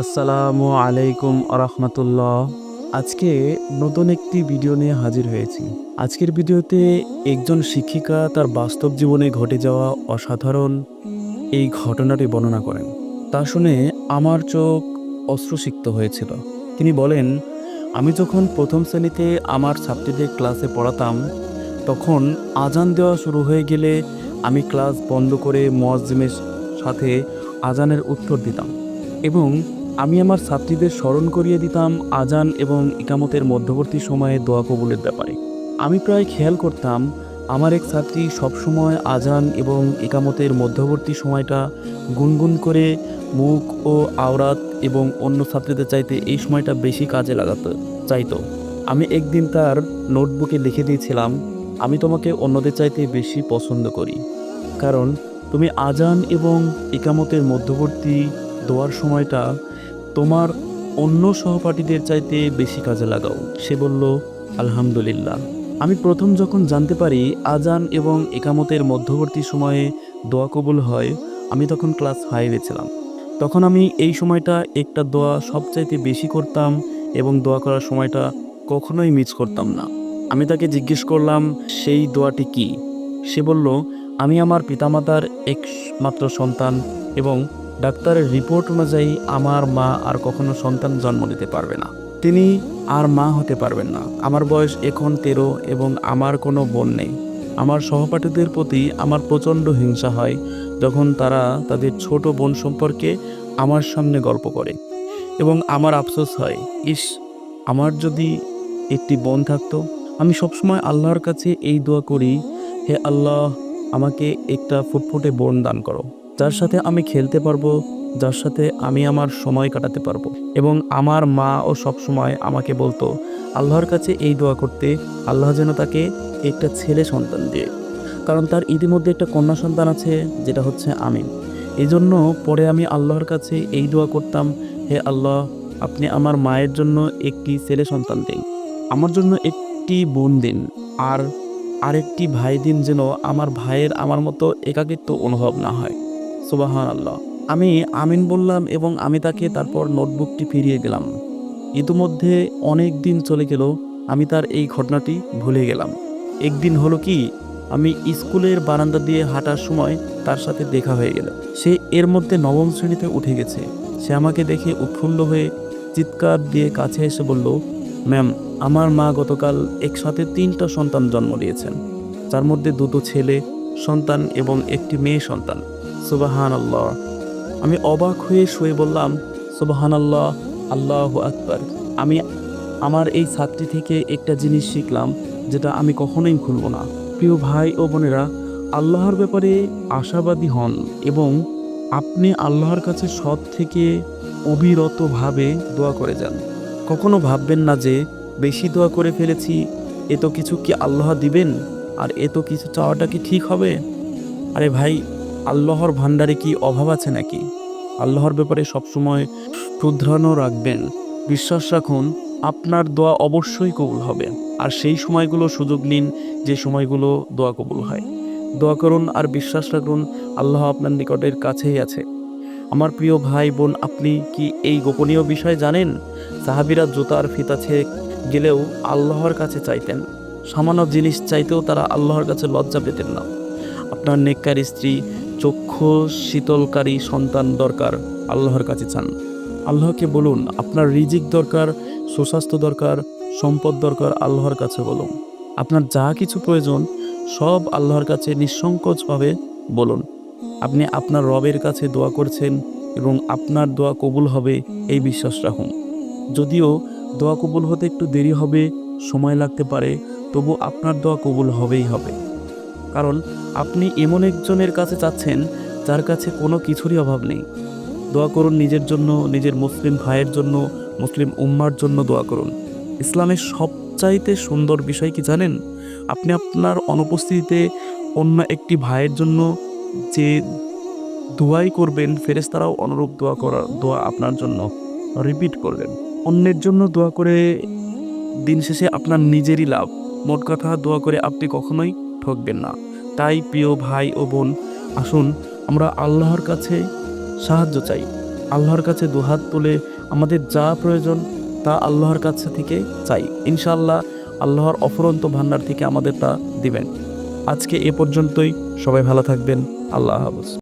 আসসালামু আলাইকুম আরহামতুল্লাহ। আজকে নতুন একটি ভিডিও নিয়ে হাজির হয়েছি। আজকের ভিডিওতে একজন শিক্ষিকা তার বাস্তব জীবনে ঘটে যাওয়া অসাধারণ এই ঘটনাটি বর্ণনা করেন। তা শুনে আমার চোখ অশ্রুসিক্ত হয়েছিল। তিনি বলেন, আমি যখন প্রথম শ্রেণীতে আমার ছাত্রীদের ক্লাসে পড়াতাম, তখন আজান দেওয়া শুরু হয়ে গেলে আমি ক্লাস বন্ধ করে মজজিমের সাথে আজানের উত্তর দিতাম এবং আমি আমার ছাত্রীদের স্মরণ করিয়ে দিতাম আজান এবং ইকামতের মধ্যবর্তী সময়ে দোয়া কবুলের ব্যাপারে। আমি প্রায় খেয়াল করতাম, আমার এক ছাত্রী সবসময় আজান এবং ইকামতের মধ্যবর্তী সময়টা গুনগুন করে মুখ ও আওরাত এবং অন্য ছাত্রীদের চাইতে এই সময়টা বেশি কাজে লাগাতে, চাইতো। আমি একদিন তার নোটবুকে লিখে দিয়েছিলাম, আমি তোমাকে অন্যদের চাইতে বেশি পছন্দ করি। কারণ তুমি আজান এবং ইকামতের মধ্যবর্তী দোয়ার সময়টা তোমার অন্য সহপাঠীদের চাইতে বেশি কাজে লাগাও। সে বলল, আলহামদুলিল্লাহ। আমি প্রথম যখন জানতে পারি আজান এবং একামতের মধ্যবর্তী সময়ে দোয়া কবুল হয়, আমি তখন ক্লাস ফাইভে ছিলাম। তখন আমি এই সময়টা একটা দোয়া সবচাইতে বেশি করতাম এবং দোয়া করার সময়টা কখনোই মিস করতাম না। আমি তাকে জিজ্ঞেস করলাম, সেই দোয়াটি কি? সে বলল, আমি আমার পিতামাতার একমাত্র সন্তান এবং ডাক্তারের রিপোর্ট অনুযায়ী আমার মা আর কখনো সন্তান জন্ম নিতে পারবে না। তিনি আর মা হতে পারবেন না। আমার বয়স এখন তেরো এবং আমার কোনো বোন নেই। আমার সহপাঠীদের প্রতি আমার প্রচণ্ড হিংসা হয় যখন তারা তাদের ছোট বোন সম্পর্কে আমার সামনে গল্প করে এবং আমার আফসোস হয়, ইস, আমার যদি একটি বোন থাকতো, আমি সবসময় আল্লাহর কাছে এই দোয়া করি, হে আল্লাহ, আমাকে একটা ফুটফুটে বোন দান করো। যার সাথে আমি খেলতে পারব, যার সাথে আমি আমার সময় কাটাতে পারব। এবং আমার মা ও সব সময় আমাকে বলতো, আল্লাহর কাছে এই দোয়া করতে, আল্লাহ যেন তাকে একটা ছেলে সন্তান দিয়ে। কারণ তার ইতিমধ্যে একটা কন্যা সন্তান আছে, যেটা হচ্ছে আমিন। এই জন্য পরে আমি আল্লাহর কাছে এই দোয়া করতাম, হে আল্লাহ, আপনি আমার মায়ের জন্য একটি ছেলে সন্তান দিন। আমার জন্য একটি বোন দিন। আর আরেকটি ভাই দিন যেন আমার ভাইয়ের আমার মতো একাকিত্ব অনুভব না হয়। সুবাহান আল্লাহ আমি আমিন বললাম এবং আমি তাকে তারপর নোটবুকটি ফিরিয়ে গেলাম ইতিমধ্যে অনেক দিন চলে গেল, আমি তার এই ঘটনাটি ভুলে গেলাম। একদিন হলো কি, আমি স্কুলের বারান্দা দিয়ে হাঁটার সময় তার সাথে দেখা হয়ে গেল। সে এর মধ্যে নবম শ্রেণীতে উঠে গেছে। সে আমাকে দেখে উৎফুল্ল হয়ে চিৎকার দিয়ে কাছে এসে বলল, ম্যাম, আমার মা গতকাল একসাথে তিনটা সন্তান জন্ম দিয়েছেন। যার মধ্যে দুটো ছেলে, সন্তান এবং একটি মেয়ে সন্তান। সুবাহান আল্লাহ আমি অবাক হয়ে শুয়ে বললাম সুবাহান আল্লাহ আল্লাহ আকবর। আমি আমার এই ছাত্রী থেকে একটা জিনিস শিখলাম, যেটা আমি কখনোই ভুলব না। প্রিয় ভাই ও বোনেরা, আল্লাহর ব্যাপারে আশাবাদী হন এবং আপনি আল্লাহর কাছে সৎ থেকে অবিরতভাবে দোয়া করে যান। কখনো ভাববেন না যে, বেশি দোয়া করে ফেলেছি এত কিছু কি আল্লাহ দিবেন? আর এত কিছু চাওয়াটা কি ঠিক হবে? আরে ভাই আল্লাহর ভাণ্ডারে কি অভাব আছে নাকি? আল্লাহর ব্যাপারে সবসময় শুধরানো রাখবেন। বিশ্বাস রাখুন, আপনার দোয়া অবশ্যই কবুল হবে। আর সেই সময়গুলো সুযোগ নিন যে সময়গুলো দোয়া কবুল হয়। দোয়া করুন আর বিশ্বাস রাখুন, আল্লাহ আপনার নিকটের কাছেই আছে। আমার প্রিয় ভাই বোন, আপনি কি এই গোপনীয় বিষয় জানেন? সাহাবিরা জুতার ফিতাছে গেলেও আল্লাহর কাছে চাইতেন। সামান্য জিনিস চাইতেও তারা আল্লাহর কাছে লজ্জা পেতেন না। আপনার নেককার স্ত্রী শীতলকারী সন্তান দরকার, আল্লাহর কাছে চান। আল্লাহকে বলুন, আপনার রিজিক দরকার, সুস্বাস্থ্য দরকার, সম্পদ দরকার, আল্লাহর কাছে বলুন। আপনার যা কিছু প্রয়োজন, সব আল্লাহর কাছে নিঃসংকোচভাবে বলুন। আপনি আপনার রবের কাছে দোয়া করছেন এবং আপনার দোয়া কবুল হবে, এই বিশ্বাস রাখুন। যদিও দোয়া কবুল হতে একটু দেরি হবে, সময় লাগতে পারে, তবু আপনার দোয়া কবুল হবেই হবে। কারণ আপনি এমন একজনের কাছে চাচ্ছেন যার কাছে কোনো কিছুরই অভাব নেই। দোয়া করুন নিজের জন্য, নিজের মুসলিম ভাইয়ের জন্য, মুসলিম উম্মার জন্য দোয়া করুন। ইসলামের সবচাইতে সুন্দর বিষয় কি জানেন? আপনি আপনার অনুপস্থিতিতে অন্য একটি ভাইয়ের জন্য যে দোয়াই করবেন ফেরেস্তারাও অনুরূপ দোয়া করার দোয়া আপনার জন্য রিপিট করবেন। অন্যের জন্য দোয়া করে দিন শেষে আপনার নিজেরই লাভ। মোট কথা, দোয়া করে আপনি কখনোই ঠকবেন না। তাই প্রিয় ভাই ও বোন, আসুন আমরা আল্লাহর কাছে সাহায্য চাই। আল্লাহর কাছে দুহাত তুলে আমাদের যা প্রয়োজন তা আল্লাহর কাছে থেকে চাই। ইনশাআল্লাহ আল্লাহর অফরন্ত ভান্ডার থেকে আমাদের তা দিবেন। আজকে এ পর্যন্তই। সবাই ভালো থাকবেন। আল্লাহ হাফেজ।